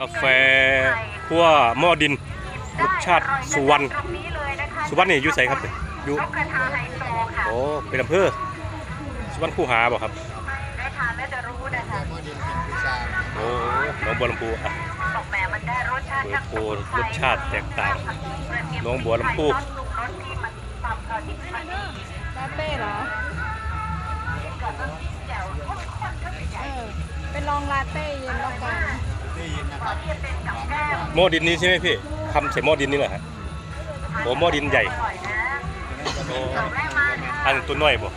กาแฟคั่วหม้อดินรสชาติสุวรรณสุวรรณนี่อยู่ไสครับเนี่ยอยู่นกกระทาไฮโซค่ะโอ้เป็นอำเภอสุวรรณคูหาบ่ครับได้ทานแล้วจะรู้นะคะโอ้หน้องบัวลำพูอะบอกแหมมันได้รสชาติทั้งโอ้โหรสชาติแตกต่างน้องบัวลำพูรสที่มันปรับกับที่มันดีลาเต้เหรอกับน้ำจิ้มแจ่วข้นๆเข้าไปใหเอญ่อเป็นลองลาเต้เย็นแล้ว หม้อดินนี้ใช่ไหมพี่ทำใส่หม้อดินนี่เหรอฮะโอ้หม้อดินใหญ่อร่อยนะโอ้เราได้มาค่ะอันตัวน้อยบ่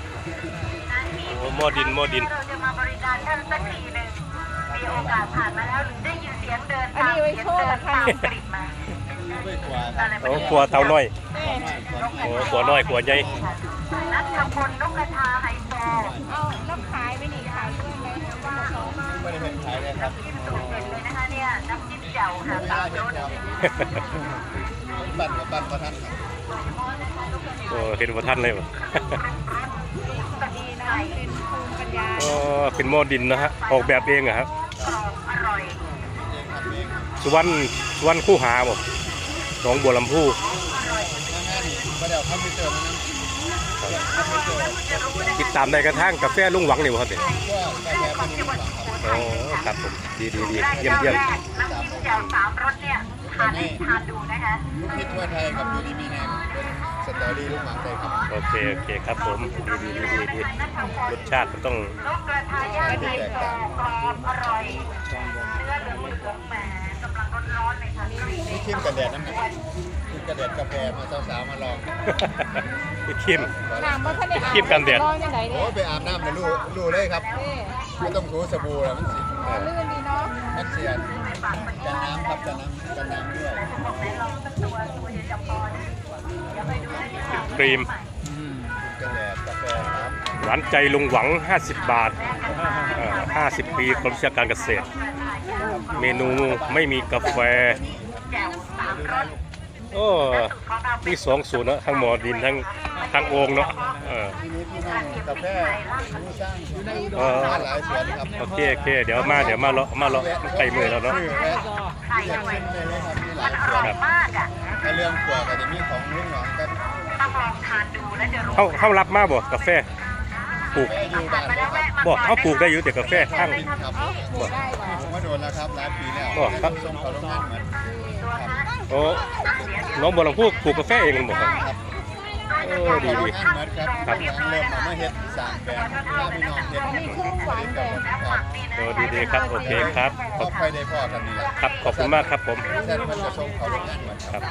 โอ้หม้อดินหม้อดินเราจะมาบริการท่านสักทีหนึ่งมีโอกาสผ่านมาแล้วได้ยินเสียงเดินตามเสียงเดินตามกลิ่นมาอะไรโอ้ครัวเตาน้อยเต้โอ้ครัวน้อยครัวใหญ่นัทพลนกกระทาไฮโซเอาแล้วขายไปนี่ ขายเลยครับจิ้มสูตรเด็ดเลยนะคะเนี่ยน้ำจิ้มแจ่วค่ะสามรสปั่นกับปั่นประทันครับโอ้เห็นว่าท่านเลยบ่ดีนะเป็นภูมิปัญญาโอ้เป็นหม้อดินนะฮะออกแบบเองเหรอะครับกรอบอร่อยเองทำเองสุวรรณสุวรรณคูหาบ่หน้องบัวลำพูงานนี่ประเดี๋ยวคอมพิวเตอร์มันนั่งคอมพิวเตอร์ติดตามได้กระทั่งกาแฟลุงหวังนี่บ่ครับเนี่ยว่ากาแฟเป็นหวังครับโอ้ครับผมดีดีดีแรกเยี่ยมเยี่ยมแรกน้ำจิ้มแจ่วสามรสเนี่ยทานทานดูนะคะลูกคิดทั่วไทยกับยูดีมีแฮงเป็นสตอรี่ลูกหมางไทยครับโอเคโอเคครับผมดีดีดีดีดีรสชาติมันต้องนกกระทาย่างไฮโซกรอบอร่อยเนื้อเหลืองเหลืองๆแหมกำลังร้อนๆเลยค่ะ นี่คิมกันแดดน้ำหนักคิมกันแดดกาแฟมาสาวๆมาลองพี่คิม น้ำว่าท่านได้อาบครีมกันแดดร้อนยังไงโอ้เนี่ยไปอาบน้ำเลยรู้รู้เลยครับเต้ไม่ต้องถูสบู่แล้วมันสิลื่นดีเนาะมันเสียกันน้ำครับกันน้ำกันน้ำด้วยครีมกันแดดกาแฟครับหวานใจลุงหวัง 50 บาทเอ่อ50 ปีกรมวิชาการเกษตร เมนูไม่มีกาแฟ แจ่วสามรสโอ้มีสองสูตรเนอะทั้งหมอดินทั้งทั้งโองเนาะเออที่นี้ที่นั่งกาแฟผู้สร้างอยู่ในอุดเอรอหลายสวนครับโอเคโอเคเดี๋ยวมาเดี๋ยวมาเลาะมาเลาะใกล้มือแล้วเนาะชื่อและไข่เรียกด้วยขึ้นเลยเลยครับมีหมัลานยสวนอร่อยมากอะถ้าเรื่องขวดก็จะมีของลุงหนองครับต้องลองทานดูแล้วจะรู้เขาเขารับมาบ่กาแฟ ปลูกแม่อยู่บ้านเลยครับบอกเขาปลูกได้อยู่แต่กาแฟข้างครับปลูกได้เหรอผมมาโดนแล้วครับหลายปีแล้วบอกครับส่งเขาโรงงานเหมือนโอ้น้องบัวลำพูปลูกกาแฟเองหมดครับครับโอ้ดีดีครับเริ่มมาเฮ็ดสร้างแบรนด์ลาพี่น้องเฮ็ดผลิตกับครับโอ้ดีดีครับโอเคครับขอบไปได้พ่อกันนี่แหละครับขอบคุณมากครับผมแซ่บมันจะส่งเขาโรงงานเหมือนครับ